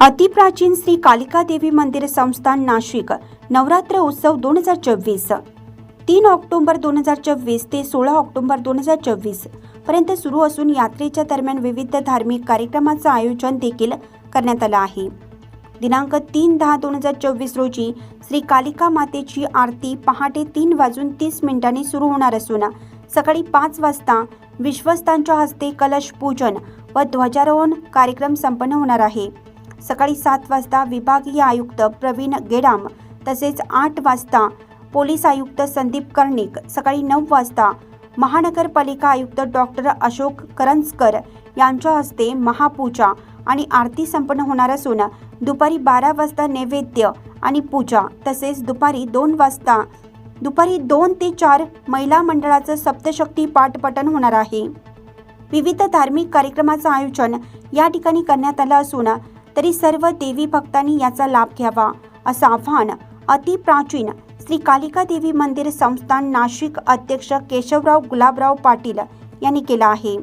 अतिप्राचीन श्री कालिका देवी मंदिर संस्थान नाशिक नवरात्र उत्सव दोन हजार चोवीस. तीन ऑक्टोबर दोन हजार चोवीस ते सोळा ऑक्टोबर दोन हजार चोवीसपर्यंत सुरू असून यात्रेच्या दरम्यान विविध धार्मिक कार्यक्रमाचं आयोजन देखील करण्यात आलं आहे. दिनांक तीन दहा दोन हजार चोवीस रोजी श्री कालिका मातेची आरती पहाटे तीन वाजून तीस मिनिटांनी सुरू होणार असून सकाळी पाच वाजता विश्वस्तांच्या हस्ते कलश पूजन व ध्वजारोहण कार्यक्रम संपन्न होणार आहे. सकाळी सात वाजता विभागीय आयुक्त प्रवीण गेडाम तसेच आठ वाजता पोलीस आयुक्त संदीप कर्णिक सकाळी नऊ वाजता महानगरपालिका आयुक्त डॉक्टर अशोक करंजकर यांच्या हस्ते महापूजा आणि आरती संपन्न होणार असून दुपारी बारा वाजता नैवेद्य आणि पूजा तसेच दुपारी दोन वाजता दुपारी दोन ते चार महिला मंडळाचं सप्तशक्ती पाठपठण होणार आहे. विविध धार्मिक कार्यक्रमाचं आयोजन या ठिकाणी करण्यात आलं असून तरी सर्व देवी भक्तांनी याचा लाभ घ्यावा असं आवाहन अतिप्राचीन श्री कालिका देवी मंदिर संस्थान नाशिक अध्यक्ष केशवराव गुलाबराव पाटील यांनी केलं आहे.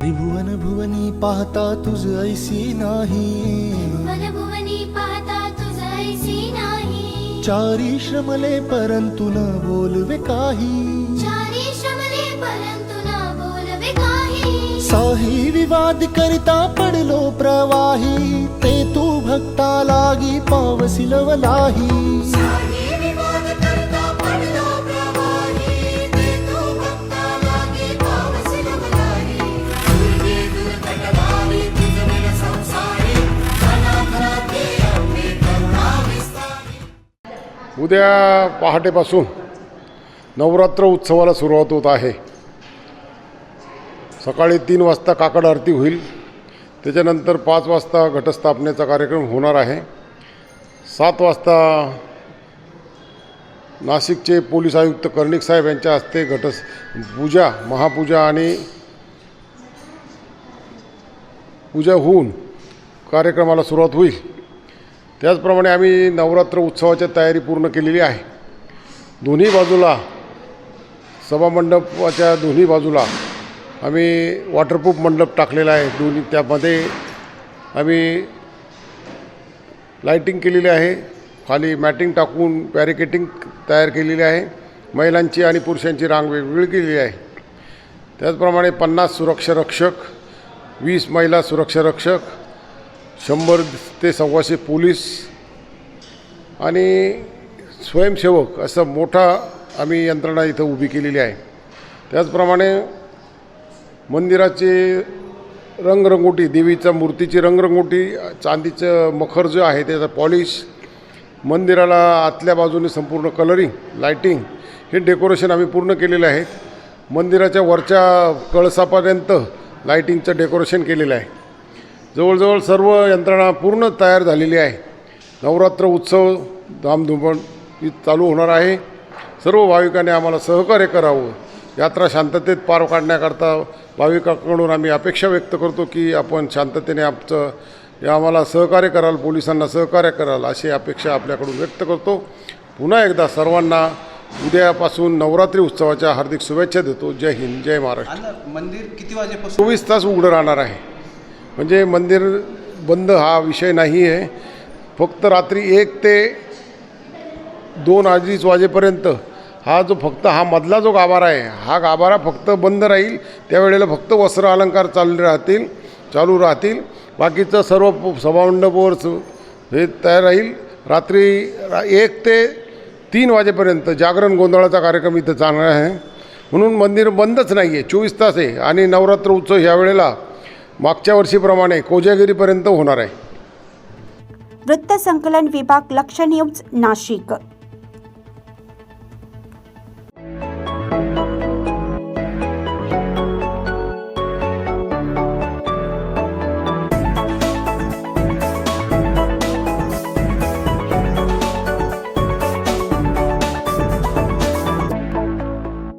त्रिभुवन भुवनी पाहता तुझ ऐसी नाही. मनभुवनी पाहता तुझ ऐसी नाही. चारी श्रमले परंतु न बोलवे काही. चारी श्रमले परंतु न बोलवे काही. साही विवाद करिता पडलो प्रवाही ते तू भक्ता लागी पावसी लवलाही सारी विवाद करता पडलो प्रवाही ते तू भक्ता लागे पावसी लवलाही दुर्गे दुर्घटनावी तुझ विन संसारी अनाथनाथे आपली करुणा विस्तारी उद्या पहाटेपासून नवरात्र उत्सवाला सुरुवात होत आहे. सकाळी तीन वाजता काकड आरती होईल. त्याच्यानंतर पाच वाजता घटस्थापनेचा कार्यक्रम होणार आहे. सात वाजता नाशिकचे पोलीस आयुक्त कर्णिक साहेब यांच्या हस्ते घटस पूजा महापूजा आणि पूजा होऊन कार्यक्रमाला सुरुवात होईल. त्याचप्रमाणे आम्ही नवरात्र उत्सवाची तयारी पूर्ण केलेली आहे. दोन्ही बाजूला सभामंडपाच्या दोन्ही बाजूला आम्ही वॉटरप्रूफ मंडप टाकलेला आहे दोन्ही त्यामध्ये आम्ही लाईटिंग केलेली आहे. खाली मॅटिंग टाकून बॅरिकेटिंग तयार केलेली आहे. महिलांची आणि पुरुषांची रांग वेगवेगळी केलेली आहे. त्याचप्रमाणे पन्नास सुरक्षा रक्षक वीस महिला सुरक्षा रक्षक शंभर ते सव्वाशे पोलीस आणि स्वयंसेवक असं मोठा आम्ही यंत्रणा इथं उभी केलेली आहे. त्याचप्रमाणे मंदिराचे रंगरंगोटी देवीच्या मूर्तीची रंगरंगोटी चांदीचं मखर जो आहे त्याचं पॉलिश मंदिराला आतल्या बाजूने संपूर्ण कलरिंग लाईटिंग हे डेकोरेशन आम्ही पूर्ण केलेलं आहे. मंदिराच्या वरच्या कळसापर्यंत लाईटिंगचं डेकोरेशन केलेलं आहे. जवळजवळ सर्व यंत्रणा पूर्ण तयार झालेली आहे. नवरात्र उत्सव धामधुमण चालू होणार आहे. सर्व भाविकांनी आम्हाला सहकार्य करावं. यात्रा शांततेत पार काढण्याकरता भाविकांकडून आम्ही अपेक्षा व्यक्त करतो की आपण शांततेने आमचं आम्हाला सहकार्य कराल पोलिसांना सहकार्य कराल अशी अपेक्षा आपल्याकडून व्यक्त करतो. पुन्हा एकदा सर्वांना उद्यापासून नवरात्री उत्सवाच्या हार्दिक शुभेच्छा देतो. जय हिंद जय महाराष्ट्र. मंदिर किती वाजेपासून? चोवीस तास उघडं राहणार आहे. म्हणजे मंदिर बंद हा विषय नाही आहे. फक्त रात्री एक ते दोन अडीच वाजेपर्यंत हा जो फक्त हा मधला जो गाभारा आहे हा गाभारा फक्त बंद राहील त्यावेळेला फक्त वस्त्र अलंकार चालू राहतील चालू राहतील. बाकीचं सर्व सभामंडपवर हे तयार राहील. रात्री रा- एक ते तीन वाजेपर्यंत जागरण गोंधळाचा कार्यक्रम इथं चालणार आहे. म्हणून मंदिर बंदच नाही आहे चोवीस तास आहे आणि नवरात्र उत्सव ह्या वेळेला मागच्या वर्षीप्रमाणे कोजागिरीपर्यंत होणार आहे. वृत्त संकलन विभाग लक्ष न्यूज नाशिक.